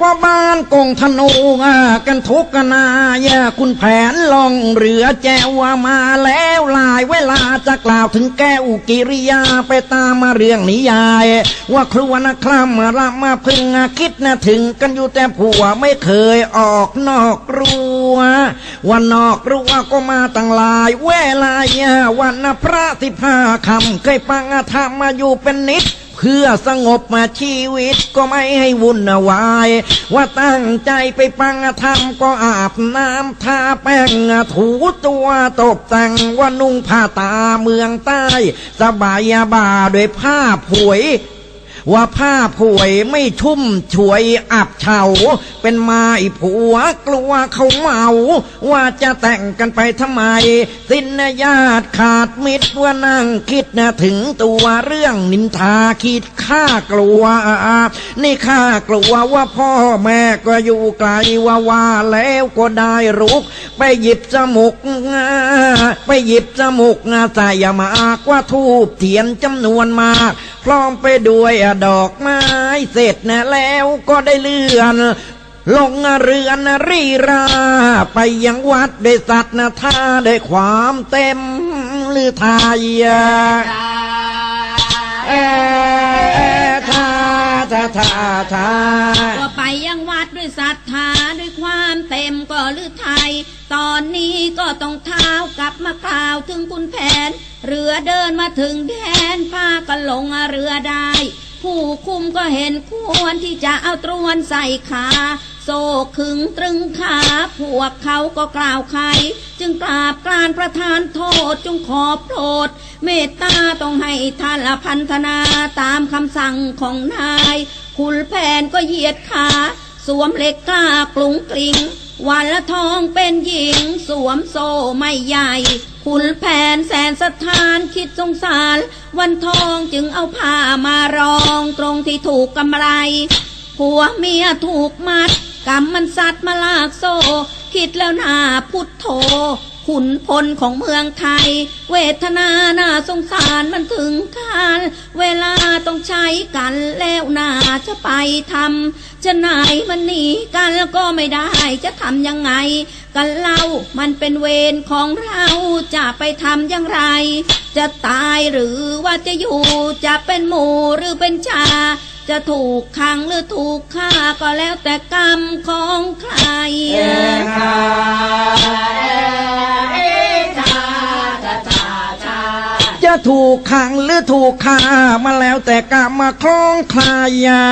กว่าบ้านกงธนูกันทุกนายาคุณแผนลองเรือแจวมาแล้วหลายเวลาจะกล่าวถึงแก้วกิริยาไปตามมาเรื่องนิยาย ว่าครัวนะคลำมาละมาพึงคิดนะถึงกันอยู่แต่ผัวไม่เคยออกนอกรั้ววันนอกรั้วก็มาตั้งหลายเวลายาวันนะพระสิบห้าคำเคยฟังธรรมมาอยู่เป็นนิด พื่อสงบมาชีวิตก็ไม่ให้วุ่นวาย ว่าตั้งใจไปปังธรรมก็อาบน้ำทาแป้งถูตัวตบแต่งว่านุ่งผ้าตาเมืองใต้ สบายบ่าโดวยผ้าผวย ว่าผ้าผวยไม่ชุ่มช่วยอับเฉาเป็นไม้ผัวกลัวเขาเมา ว่าจะแต่งกันไปทำไม สิ้นญาติขาดมิตรว่านั่งคิดนะถึงตัวเรื่องนินทาคิดข้ากลัว นี่ข้ากลัวว่าพ่อแม่ก็อยู่ไกลว่าว่าแล้วก็ได้รุก ไปหยิบจมูกไปหยิบจมูกใส่ามากว่าทูบเทียนจำนวนมาก พร้อมไปด้วยดอกไม้เสร็จนะแล้วก็ได้เลื่อนลงเรือนรีรา ไปยังวัดได้สัตว์นะท่าได้ความเต็มหรือไทยเออท่าท่าท่าท่า ด้วยศรัทธาด้วยความเต็มก็ลือไทย ตอนนี้ก็ต้องเท้ากลับมากล่าวถึงคุณแผน เรือเดินมาถึงแดนพากันลงเรือได้ ผู้คุมก็เห็นควรที่จะเอาตรวนใส่ขาโซกขึงตรึงขาพวกเขาก็กล่าวใคร จึงกราบกรานประทานโทษจงขอโปรดเมตตาต้องให้ท่านละพันธนาตามคำสั่งของนาย คุณแผนก็เหยียดขา สวมเหล็กกล้ากลุงกลิงวันละทองเป็นหญิง สวมโซ่ไม่ใหญ่ คุณแผนแสนสถานคิดสงสาร วันทองจึงเอาผ้ามารองตรงที่ถูกกำไรผัวเมียถูกมัดกรรมมันสัตว์มาลากโซ่คิดแล้วหนาพุทโธ ขุนพลของเมืองไทย เวทนาหน้าสงสารมันถึงคานเวลาต้องใช้กันแล้วน่าจะไปทำจะไหนมันหนีกันแล้วก็ไม่ได้จะทำยังไง กันเล่ามันเป็นเวรของเราจะไปทำอย่างไร จะตายหรือว่าจะอยู่จะเป็นหมูหรือเป็นชา จะถูกขังหรือถูกฆ่าก็แล้วแต่กรรมของใคร ถูกขังหรือถูกฆ่ามาแล้วแต่กรรมมาคล้องคลายา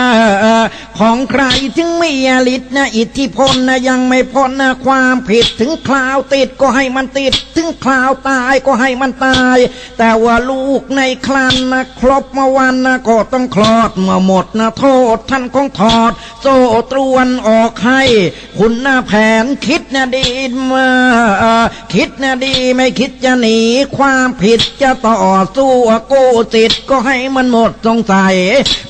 ของใครถึงมีอฤทธิ์นะอิทธิพลนะยังไม่พ้นนะความผิดถึงคราวติดก็ให้มันติดถึงคราวตายก็ให้มันตาย แต่ว่าลูกในคลันนะครบมาวันนะก็ต้องคลอดเมื่อหมดนะโทษท่านคงถอด โซ่ตรวนออกให้ คุณหน้าแผนคิดนะดีมาคิดนะดีไม่คิดจะหนี ความผิดจะต่อสู้โกติดก็ให้มันหมดสงสัย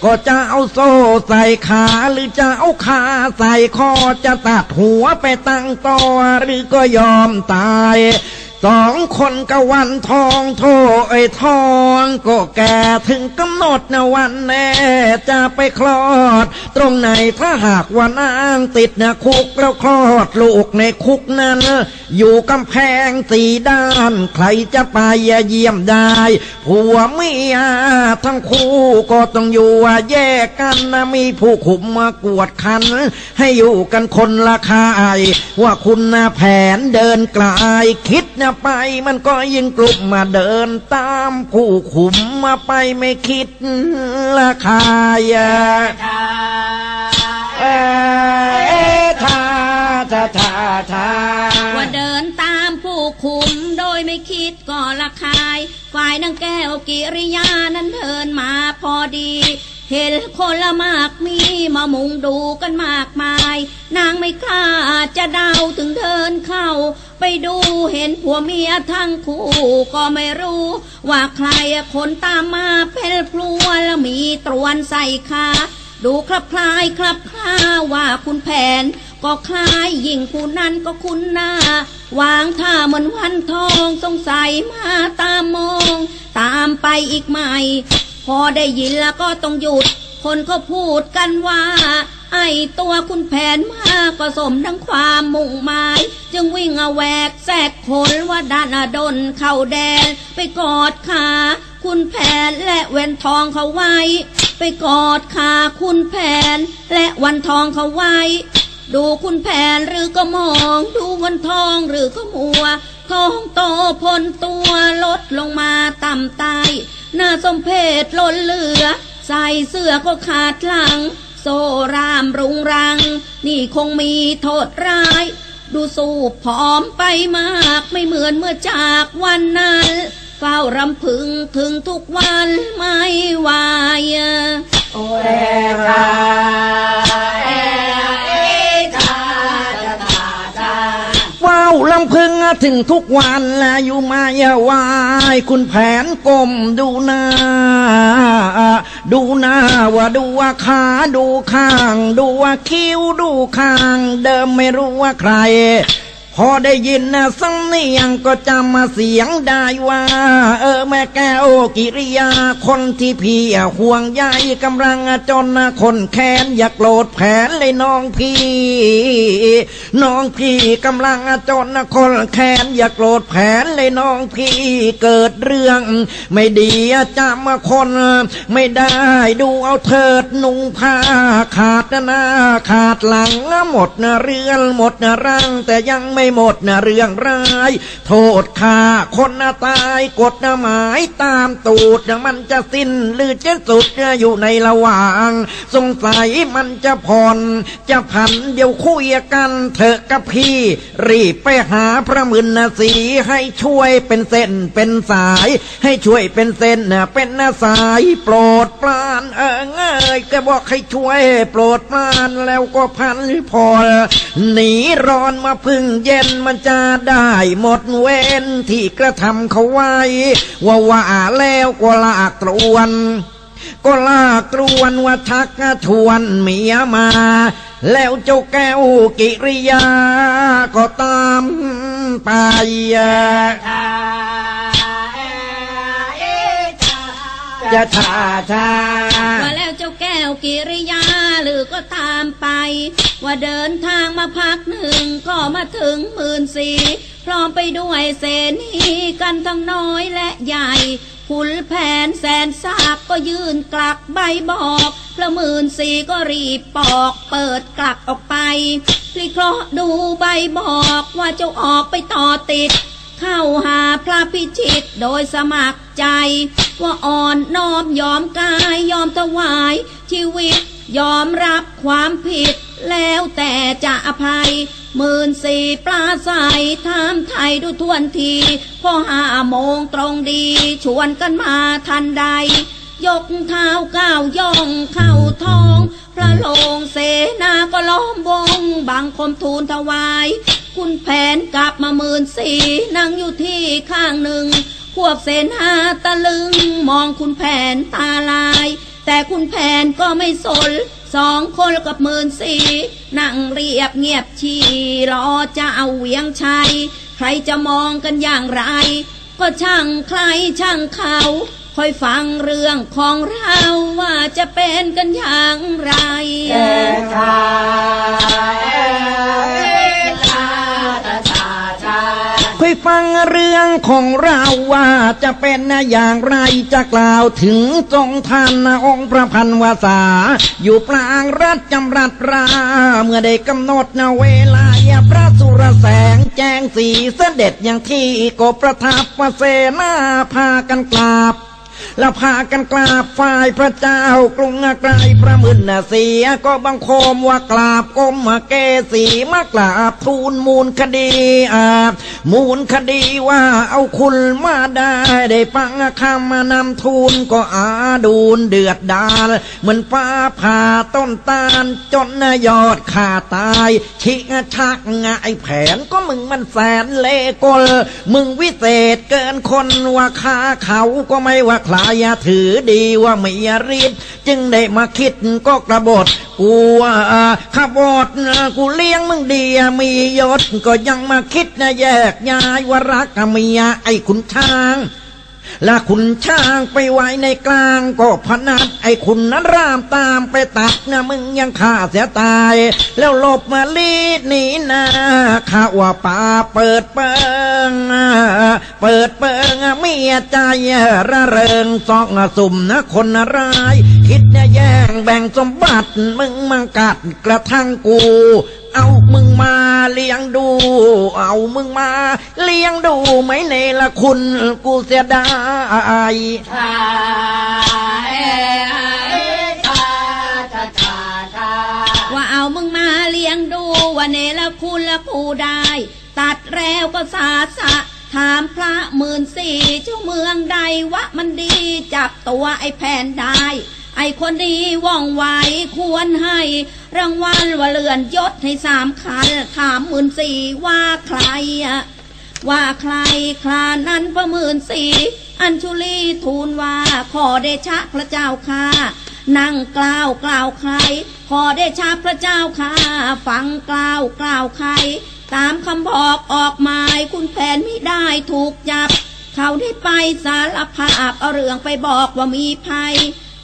ก็จะเอาโซ่ใส่ขาหรือจะเอาขาใส่คอจะตัดหัวไปตั้งต่อหรือก็ยอมตาย สองคนกะวันทองโทไอ้ทองก็แก่ถึงกำหนดนะวันแน่จะไปคลอด ตรงไหนถ้าหากว่านางติดนะคุกแล้วคลอดลูกในคุกนั้น อยู่กำแพงสีด้าน ใครจะไปเยี่ยมได้ผัวเมียทั้งคู่ก็ต้องอยู่แยกกันนะมีผู้คุมมากวดขัน ให้อยู่กันคนละคายว่าคุณนะแผนเดินไกลคิดนะไปมันก็ยิงกลุ่มมาเดินตามผู้คุมมาไปไม่คิดละคายาเอทาทาทาทาว่าเดินตามผู้คุมโดยไม่คิดก็ละคาย ฝ่ายนางแก้วกิริยานั้นเดินมาพอดีเห็นคนละมากมีมามุงดูกันมากมาย นางไม่กล้าจะเดาถึงเดินเข้า ไปดูเห็นผัวเมียทั้งคู่ก็ไม่รู้ ว่าใครคนตามมาเป็นพลัวแล้วมีตรวนใส่ขาดูคลับคลายคลับคล้าว่าคุณแผน ก็คล้ายยิ่งผู้นั้นก็คุณหน้า วางท่าเหมือนวันทองสงสัยมาตามมอง ตามไปอีกไหม่ พอได้ยินแล้วก็ต้องหยุด คนก็พูดกันว่า ไอตัวคุณแผนมาก็สมทั้งความมุ่งหมาย จึงวิ่งอาแหวกแทกขนว่าดานดนเข้าแดน ไปกอดขาคุณแผนและแวนทองเขาไว้ ไปกอดขาคุณแผน และวันทองเขาไว้ ดูคุณแผนหรือก็มอง ดูวันทองหรือก็มัวทองโตพลตัวลดลงมาต่ำใต้หน้าสมเพศล้นเหลือ ใส่เสื้อก็ขาดหลัง โซรามรุงรัง นี่คงมีโทษร้าย ดูสูบผอมไปมากไม่เหมือนเมื่อจากวันนั้น เฝ้ารำพึงถึงทุกวันไม่วายว้าวลำพึง ถึงทุกวันและอยู่มาอย่าวายคุณแผนกลมดูหน้า ดูหน้าว่าดูว่าขาดูข้าง ดูว่าคิ้วดูข้าง เดิมไม่รู้ว่าใคร พอได้ยินนะสำเนียงก็จำมาเสียงได้ว่า เออแม่แก้วกิริยา คนที่พี่ห่วงใยกำลังจนนะคนแค้นอยากโกรธแผนเลยน้องพี่ น้องพี่กำลังจนนะคนแค้นอยากโกรธแผนเลยน้องพี่เกิดเรื่อง ไม่ดีจำมาคน ไม่ได้ดูเอาเถิดนุ่งผ้าขาดหน้าขาดหลังหมดเรือนหมดนะรังแต่ยังไม่ไม่หมดนะเรื่องร้าย โทษค่าคนนะตายกฎนะหมายตามตูดนะมันจะสิ้นหรือจะสุดนะอยู่ในระหว่าง สงสัยมันจะผ่อน จะผันเดี๋ยวคุยกันเถอะกับพี่ รีบไปหาพระมืนนะสีให้ช่วยเป็นเส้นเป็นสาย ให้ช่วยเป็นเส้นนะเป็นนะสายโปรดปรานเออเอยก็บอกให้ช่วยโปรดปรานแล้วก็พันพอหนีร้อนมาพึ่งเยนมันจะได้หมดเวรที่กระทำเขาไว้ ว่าว่าแล้วก็ลากตรวน ก็ลากตรวนว่าชักชวนเมียมา แล้วเจ้าแก้วกิริยา ก็ตามไปจะชาชาว่าแล้วเจ้าแก้วกิริยา หรือก็ตามไป ว่าเดินทางมาพักหนึ่งก็มาถึงหมื่นสี่พร้อมไปด้วยเสนีกันทั้งน้อยและใหญ่ขุนแผนแสนสาบก็ยื่นกลักใบบอกพระหมื่นสี่ก็รีบปอกเปิดกลักออกไปพลิเคราะห์ดูใบบอกว่าเจ้าออกไปต่อติด เข้าหาพระพิชิตโดยสมัครใจ ว่าอ่อนน้อมยอมกายยอมถวายชีวิต ยอมรับความผิดแล้วแต่จะอภัยหมื่นสี่ปลาใสถามไทยดูทวนที พอห้าโมงตรงดี ชวนกันมาทันใด ยกเท้าก้าวย่องเข้าท้อง พระโลงเสนาก็ล้อมวง บังคมทูลถวาย คุณแผนกลับมาหมื่นสี่นั่งอยู่ที่ข้างหนึ่ง พวกเสนาตะลึงมองคุณแผนตาลาย แต่คุณแผนก็ไม่สนสองคนกับหมื่นสี่นั่งเรียบเงียบชีรอจะเอาเวียงชัย ใครจะมองกันอย่างไร ก็ช่างใครช่างเขาคอยฟังเรื่องของเราว่าจะเป็นกันอย่างไร ฟังเรื่องของเราว่าจะเป็นอย่างไรจะกล่าวถึงทรงทานองค์พระพันวาสา อยู่ปรางรัฐจำรัดรา เมื่อได้กำหนดนเวลาอย่าพระสุรแสงแจ้งสีเสด็จอย่างที่กบประทับวาเสนาพากันกราบ แล้วพากันกราบฝ่ายพระเจ้ากรุงไกลพระมืนน่ะเสียก็บังคมว่ากราบก้มเกสีมากราบทูลมูลคดีอามูลคดีว่าเอาคุณมาได้ ได้ฟังคำมานำทูลก็อาดูนเดือดดาล เหมือนฟ้าผ่าต้นตาลจนยอดขาตาย ชิงชักงไอแผนก็มึงมันแสนเลกล มึงวิเศษเกินคนว่าขาเขาก็ไม่ว่าใครายถือดีว่ามีฤทธิ์จึงได้มาคิดก็กระบฏกูว่าขบฏกูเลี้ยงมึงดีมียศก็ยังมาคิดนะแยกย้ายว่ารักเมียไอ้ขุนช้าง ละขุนช้างไปไว้ในกลางก็พนัดไอ้ขุนนั้นรามตามไปตัดนะมึงยังฆ่าเสียตาย แล้วหลบมาลีดหนีนาข้าว่าป่าเปิดเปิง เปิดเปิงเมียใจระเริงซอกสุ่มนะคนร้าย คิดแย่งแบ่งสมบัติมึงมังกัดกระทั่งกู เอามึงมาเลี้ยงดู เอามึงมา เลี้ยงดูไหมเนละคุณกูเสียดายว่าเอามึงมาเลี้ยงดูว่าเนละคุณละกูได้ ตัดแล้วก็สาสะถามพระหมื่นสี่เจ้าเมืองใดวะมันดีจับตัวไอ้แผนได้ ไอคนดีว่องไวควรให้ รางวัลว่าเลื่อนยศให้สามคันถามหมื่นสี่ว่าใครอะว่าใครครานั้นประมื่นสี่อัญชุลีทูลว่าขอเดชะพระเจ้าค่ะ นั่งกล่าวกล่าวใคร ขอเดชะพระเจ้าค่ะฟังกล่าวกล่าวใคร ตามคำบอกออกหมายคุณแผนไม่ได้ถูกจับ เขาได้ไปสารภาพเอาเรื่องไปบอกว่ามีภัย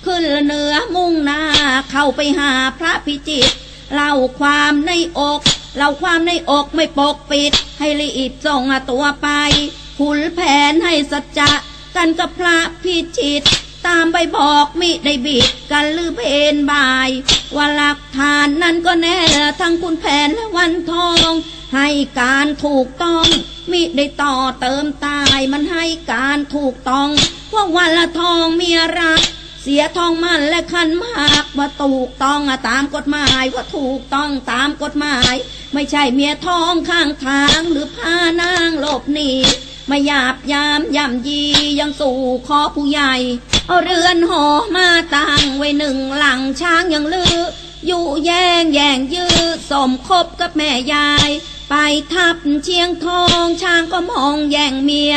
ขึ้นเหนือมุ่งหน้า เข้าไปหาพระพิจิตรเล่าความในอกเล่าความในอกไม่ปกปิด ให้รีบส่งตัวไปขุนแผนให้สัจจะกันกับพระพิจิตรตามไปบอกมิได้บิดกันหรือเพนบาย ว่าหลักฐานนั้นก็แน่ทั้งคุณแผนและวันทอง ให้การถูกต้องมิได้ต่อเติมตายมันให้การถูกต้องว่าวันละทองเมียรัก สียทองมันและคันมากว่าถูกต้องอตามกฎหมายว่าถูกต้องตามกฎหมาย ไม่ใช่เมียทองข้างทางหรือพานางหลบหนีมาหยาบยามย่ำยียังสู่คอผู้ใหญ่เอาเรือนหอมาตั้งไว้หนึ่งหลังช้างยังลือ อยู่แย่งแย่งยื้อสมคบกับแม่ยาย ไปทับเชียงทองช้างก็มองแย่งเมีย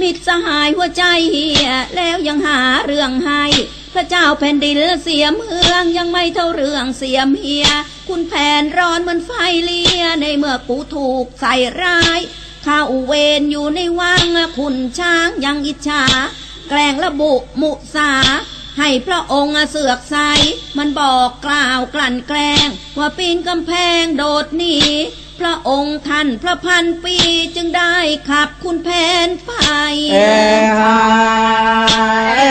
มิตรสหายหัวใจเหียแล้วยังหาเรื่องให้ พระเจ้าแผ่นดินเสียเมืองยังไม่เท่าเรื่องเสียเมีย คุณแผนร้อนเหมือนไฟเลียในเมื่อกูถูกใส่ร้ายข้าอเวนอยู่ในวังคุณช้างยังอิจฉา แกล้งระบุมุสา ให้พระองค์เสือกใส มันบอกกล่าวกลั่นแกล้ง ว่าปีนกำแพงโดดหนีพระองค์ท่านพระพันปีจึงได้ขับคุณแผนไปเอฮาเอ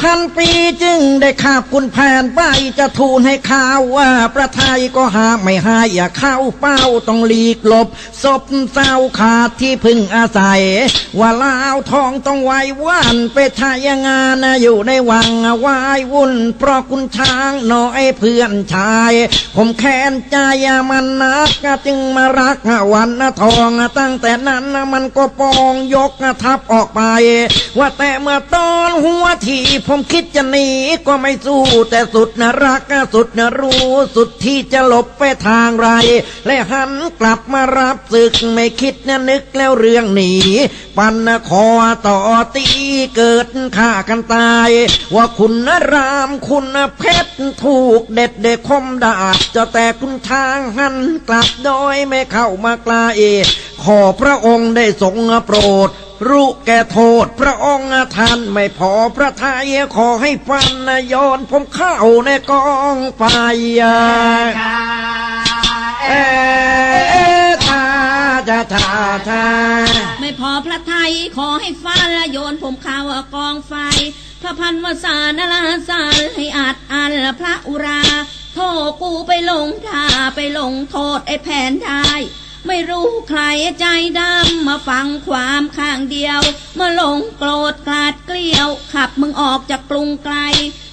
พันปีจึงได้ขับคุณแผนไปจะทูลให้ข่าวว่าประไทยก็หาไม่ให้อย่าเข้าเป้าต้องหลีกหลบศพเศร้าขาดที่พึ่งอาศัย ว่าลาวทองต้องไว้ว่านไปทายงานนะอยู่ในวังวายวุ่น เพราะคุณช้างน้อยเพื่อนชาย ผมแค้นใจมันนักจึงมารักวันทองตั้งแต่นั้นมันก็ปองยกทับออกไป ว่าแต่เมื่อตอนหัวทีผมคิดจะหนีก็ไม่สู้ แต่สุดนะรักสุดนะรู้ สุดที่จะหลบไปทางไร และหันกลับมารับศึกไม่คิดนะนึกแล้วเรื่องหนีปันนะคอต่อตีเกิดฆ่ากันตาย ว่าคุณนะรามคุณนะเพชรถูกเด็ดเด็กคมดาบจะแต่คุณทางหันกลับโดยไม่เข้ามาใกลขอพระองค์ได้ทรงโปรด รู้แก่โทษพระองค์ท่านไม่พอพระทัยขอให้ฟันนะโยนผมเข้าในกองไฟเอทาจะทาทาไม่พอพระไทยขอให้ฟ้าละโยนผมข่าวกองไฟ พระพันวสานลาสารให้อาจอันลพระอุรา โทษกูไปลงท่าไปลงโทษไอ้แผนได้ ไม่รู้ใครใจดำมาฟังความข้างเดียว มาลงโกรธกลาดเกลียว ขับมึงออกจากกรุงไกล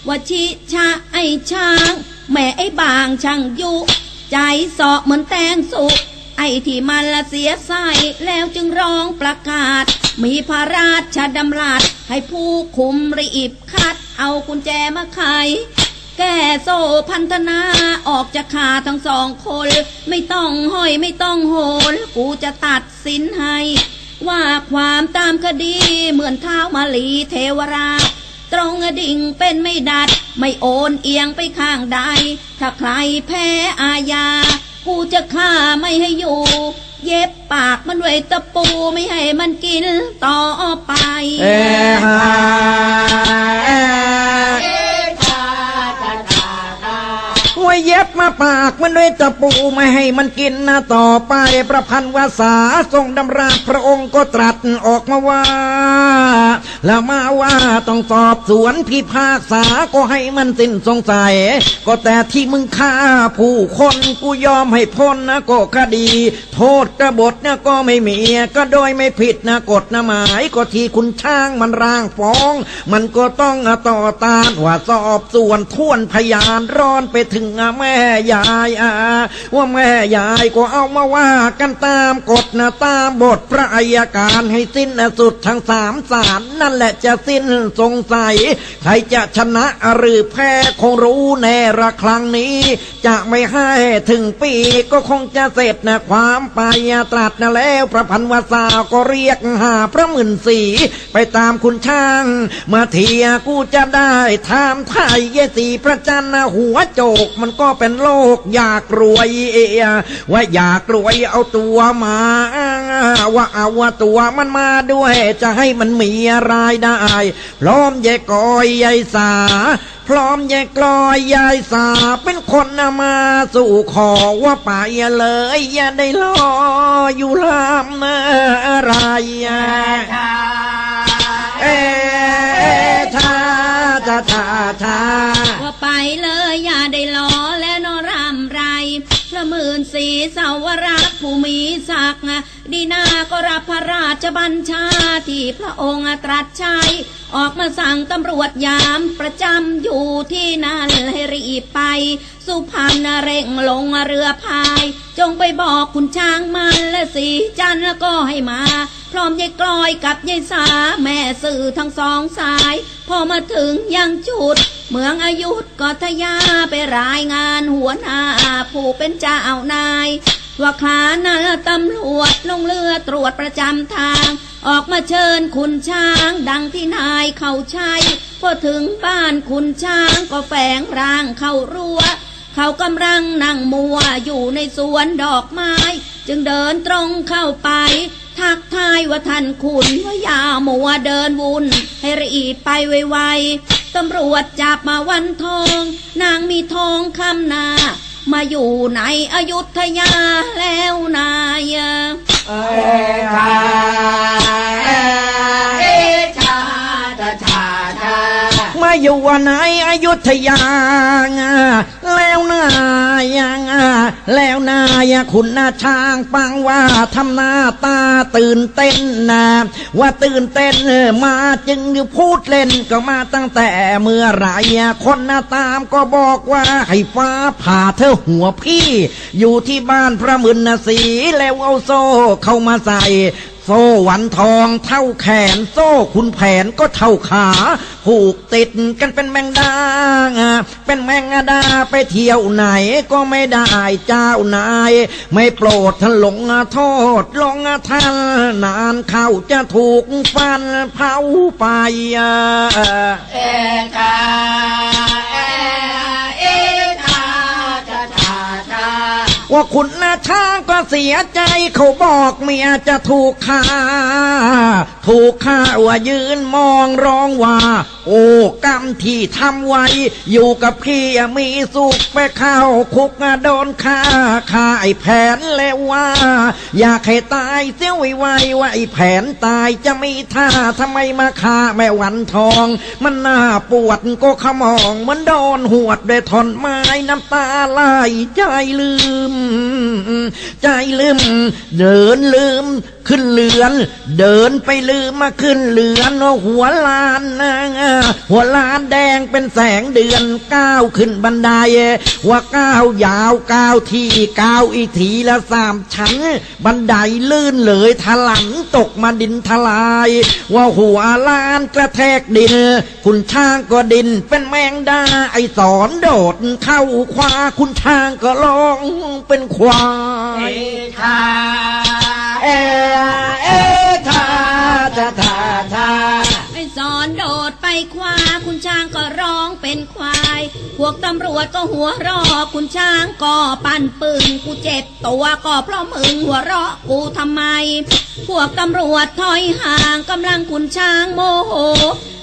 ว่าชิชะไอช้าง แม่ไอบางช่างยุ ใจสาะเหมือนแตงสุกไอ้ที่มันละเสียไส้แล้วจึงร้องประกาศ มีพระราชดำรัสให้ผู้คุมรีบคัด เอากุญแจมาไข แก้โซพันธนาออกจากขาทั้งสองคน ไม่ต้องห้อยไม่ต้องโหนกูจะตัดสินให้ ว่าความตามคดีเหมือนเท้ามาลีเทวรา ตรงดิ่งเป็นไม่ดัด ไม่โอนเอียงไปข้างใด ถ้าใครแพ้อาญา กูจะฆ่าไม่ให้อยู่ เย็บปากมันด้วยตะปูไม่ให้มันกินต่อไปเอ มาปากมันด้วยตะปูไม่ให้มันกินนะต่อไปประพันธ์วาสาทรงดำราพระองค์ก็ตรัสออกมาว่า แล้วมาว่าต้องสอบสวนพิพากษาก็ให้มันสิ้นสงสัย ก็แต่ที่มึงฆ่าผู้คนกูยอมให้พ้นนะก็คดี โทษกระบฏนะก็ไม่มีก็โดยไม่ผิดนะกฎนะหมายก็ที่คุณช่างมันร่างฟ้อง มันก็ต้องต่อต้านว่าสอบสวนท่วนพยานร้อนไปถึงแม่ยายอาว่าแม่ยายก็เอามาว่ากันตามกฎนะตามบทพระอัยการให้สิ้นสุดทั้งสามศาลนั่นแหละจะสิ้นสงสัย ใครจะชนะหรือแพ้คงรู้แน่ละครั้งนี้ จะไม่ให้ถึงปีก็คงจะเสร็จนะความไปตรัสนะแล้วพระพันวษาก็เรียกหาพระหมื่นสีไปตามคุณช่าง มาเทียกูจะได้ทามไทยเยสีพระจันทร์หัวโจกมันก็เป็นโลกอยากรวยเอยว่าอยากรวยเอาตัวมา ว่าเอาว่าตัวมันมาด้วย จะให้มันมีรายได้พร้อมแยกกอยยายสา พร้อมแยกกลอยยายสา เป็นคนนำมาสู่ขอว่าไปเลยอย่าได้รออยู่ลำอะไรเอทาทาทาทาว่าไปเลยอย่าได้ล้อ ระหมื่นสีสาวรักษ์ผู้มีศักดิ์ดีนาก็รับพระราชบัญชาที่พระองค์ตรัสใช้ออกมาสั่งตำรวจยามประจำอยู่ที่นั่นให้รีบไป สุพรรณเร่งลงเรือพาย จงไปบอกคุณช้างมันและสีจันแล้วก็ให้มา พร้อมยายกลอยกับยายสาแม่สื่อทั้งสองสาย พอมาถึงยังจุด เมืองอายุธก็ทยาไปรายงานหัวหน้าผู้เป็นเจ้านายว่าขานาตำรวจลงเรือตรวจประจำทาง ออกมาเชิญคุณช้างดังที่นายเขาใช้พอถึงบ้านคุณช้างก็แฝงร่างเข้ารั้ว เขากำลังนั่งมัวอยู่ในสวนดอกไม้ จึงเดินตรงเข้าไป ทักทายว่าท่านคุณว่าย่ามัวเดินวุ่น ให้รีบไปไวๆตำรวจจับมาวันทอง นางมีทองคำนา มาอยู่ในอยุธยาแล้วนายเอทา มาอยู่วันไหนอยุธยา แล้วนายแล้วนายคุณนาช้างปังว่าทำหน้าตาตื่นเต้นนะว่าตื่นเต้นมาจึงพูดเล่นก็มาตั้งแต่เมื่อไรคนหน้าตามก็บอกว่าให้ฟ้าผ่าเธอหัวพี่ อยู่ที่บ้านพระมึนนะสีแล้วเอาโซ่เข้ามาใส่ โซ่หวันทองเท่าแขน โซ่คุณแผนก็เท่าขาผูกติดกันเป็นแมงดา เป็นแมงดาไปเที่ยวไหนก็ไม่ได้เจ้านาย ไม่โปรดท่านหลงโทษลงท่านนานเข้าจะถูกฟันเผาไปเอกา ว่าคุณนาช้างก็เสียใจเขาบอกเมียจะถูกฆ่า ถูกฆ่าว่ายืนมองร้องว่า โอ้กรรมที่ทำไว้ อยู่กับพี่มีสุขไปเข้าคุกโดนฆ่าฆ่าไอ้แผนแล้วว่า อยากให้ตายเสียวไวว่าไอ้แผนตายจะมีท่าทำไมมาฆ่าแม่วันทอง มันน่าปวดก็ขมองเหมือนโดนหวดด้วยท่อนไม้น้ำตาไหลใจลืมใจลืม เดินลืม ขึ้นเรือน เดินไปลืมมาขึ้นเรือนว่าหัวลานนะหัวลานแดงเป็นแสงเดือนก้าวขึ้นบันไดว่าก้าวยาวก้าวที่ก้าวอีทีละสามชั้น บันไดลื่นเลยถลังตกมาดินทลาย ว่าหัวลานกระแทกดิน คุณช่างก็ดินเป็นแมงดาไอสอนโดดเข้าควาคุณช่างก็ร้องเป็นควาเอยชา เอเอทาทาทาทาไอ้สอนโดดไปคว้าคุณช้างก็ร้องเป็นควาย พวกตำรวจก็หัวรอคุณช้างก็ปั่นปืนกูเจ็บตัวก็เพราะมึงหัวเราะกูทำไม พวกตำรวจถอยห่างกำลังคุณช้างโมโห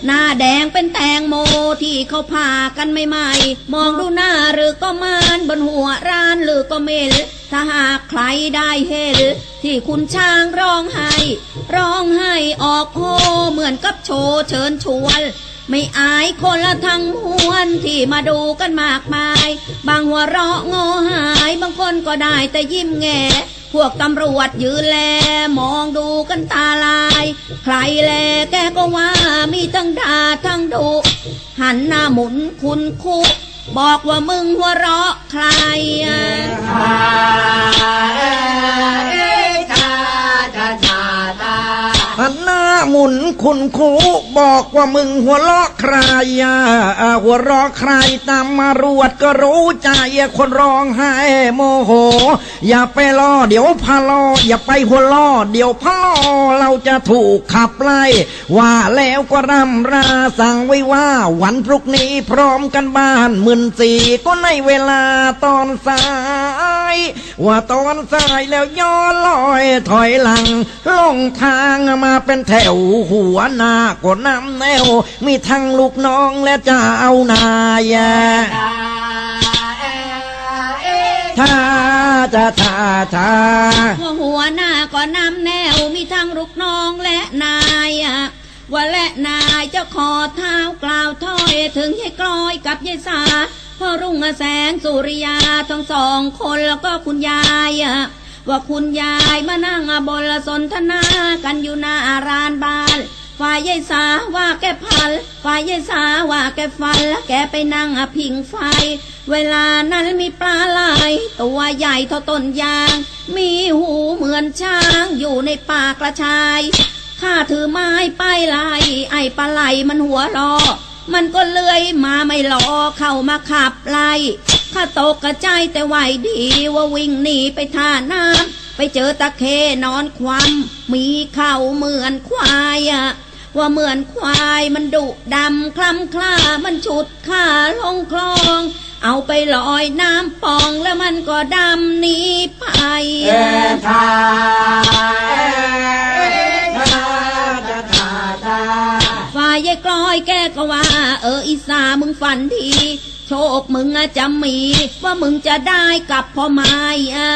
หน้าแดงเป็นแตงโมที่เขาพากันใหม่ๆมองดูหน้าหรือก็มานบนหัวร้านหรือก็เมล ถ้าหากใครได้เห็นที่คุณช้างร้องไห้ ร้องไห้ออกโฮเหมือนกับโชว์เชิญชวน ไม่อายคนละทั้งมวลที่มาดูกันมากมาย บางหัวเราะงอหาย บางคนก็ได้แต่ยิ้มแง่พวกตำรวจยืนแล มองดูกันตาลาย ใครแลแกก็ว่ามีทั้งด่าทั้งดุหันหน้าหมุนคุณคุ บอกว่ามึงหัวเราะใครอะ น้าหมุนคุณครูบอกว่ามึงหัวเราะใครอะหัวเราะใครตามมารวดก็รู้ใจคนร้องไห้โมโห อย่าไปล้อเดี๋ยวพะลออย่าไปหัวล้อเดี๋ยวพะลอเราจะถูกขับไล่ว่าแล้วก็รำราสั่งไว้ว่า วันพรุ่งนี้พร้อมกันบ้านหมื่นสี่ก็ในเวลาตอนสาย ว่าตอนสายแล้วย้อนลอยถอยหลัง ลงทางมาเป็นแถวหัวหน้าก็นำแนว มีทั้งลูกน้องและจ้าเอานายทาเอท่าจะท่าท่าหัวหน้าก็นำแนว มีทั้งลูกน้องและนายว่าและนายจะขอเท้ากล่าวถ้อยถึงยายกลอยกับยายสาพ่อรุ่งแสงสุริยาทั้งสองคนแล้วก็คุณยายอะ ว่าคุณยายมานั่งบนสนทนากันอยู่หน้าอานบ้านฝ่ายยายสาว่าแกพันฝ่ายยายสาว่าแกฟันแล้วแกไปนั่งอพิงไฟ เวลานั้นมีปลาไหลตัวใหญ่เท่าต้นยาง มีหูเหมือนช้างอยู่ในปากระชายข้าถือไม้ไปไล่ไอ้ปลาไหลมันหัวรอมันก็เลื้อยมาไม่รอเข้ามาขับไล่ ข้าตกกระใจแต่ไหวดีว่าวิ่งหนีไปท่าน้ำไปเจอตะเคนอนคว่ำมีเข่าเหมือนควายอะว่าเหมือนควายมันดุดำคล้ำคล้ามันฉุดข้าลงคลอง เอาไปลอยน้ำปองแล้วมันก็ดำหนีไปเออะทาเอทาทาทาทาฝ่ายยายกลอยแกก็ว่า เอออีสามึงฝันที คมึงอะจะมี ว่ามึงจะได้กับพ่อไม้อะ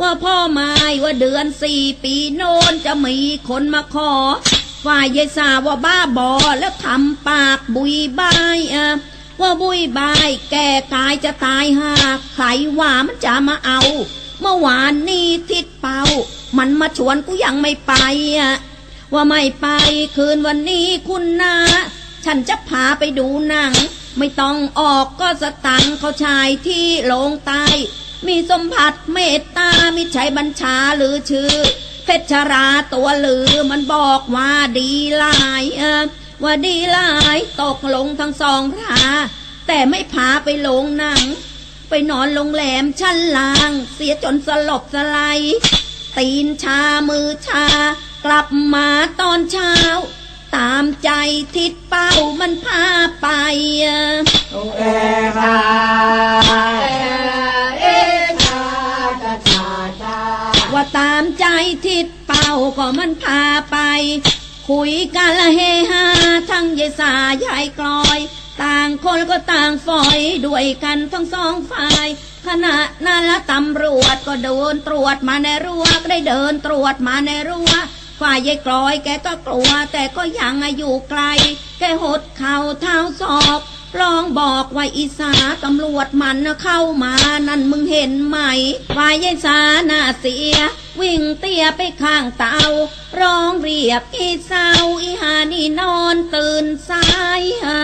ว่าพ่อไม้ว่าเดือนสี่ปีโน้นจะมีคนมาขอ ฝ่ายยายสาว่าบ้าบอแล้วทำปากบุยบายอะว่าบุยบายแก่กายจะตายหากใครว่ามันจะมาเอา เมื่อวานนี้ทิดเป่า มันมาชวนกูยังไม่ไปอะว่าไม่ไปคืนวันนี้คุณนาฉันจะพาไปดูหนัง ไม่ต้องออกก็สตังเขาชายที่ลงใตายมีสมผัสเมตตามิใช่บัญชาหรือชื่อ เพชรราตัวลือมันบอกว่าดีลายเออว่าดีลายตกลงทั้งสองราแต่ไม่พาไปโรงหนัง ไปนอนโรงแรมชั้นล่าง เสียจนสลบสลายตีนชามือชากลับมาตอนเช้า ตามใจทิศเป้ามันพาไปอะเอทาเอทาทาทาทาว่าตามใจทิศเป้าก็มันพาไป คุยกันละเฮฮาทั้งยายสายายกลอย ต่างคนก็ต่างฝอยด้วยกันทั้งสองฝ่ายขณะนั้นละตำรวจก็เดินตรวจมาในรั้วได้เดินตรวจมาในรั้ว ฝ่ายยายกลอยแกก็กลัว แต่ก็ยังอยู่ไกล แกหดเข่าเท้าศอกลองบอกว่าอีสาตำรวจมันเข้ามานั่นมึงเห็นไหมฝ่ายยายสาหน้าเสีย วิ่งเตี้ยไปข้างเตา ร้องเรียกอีสาวอีหานี่นอนตื่นสายฮะ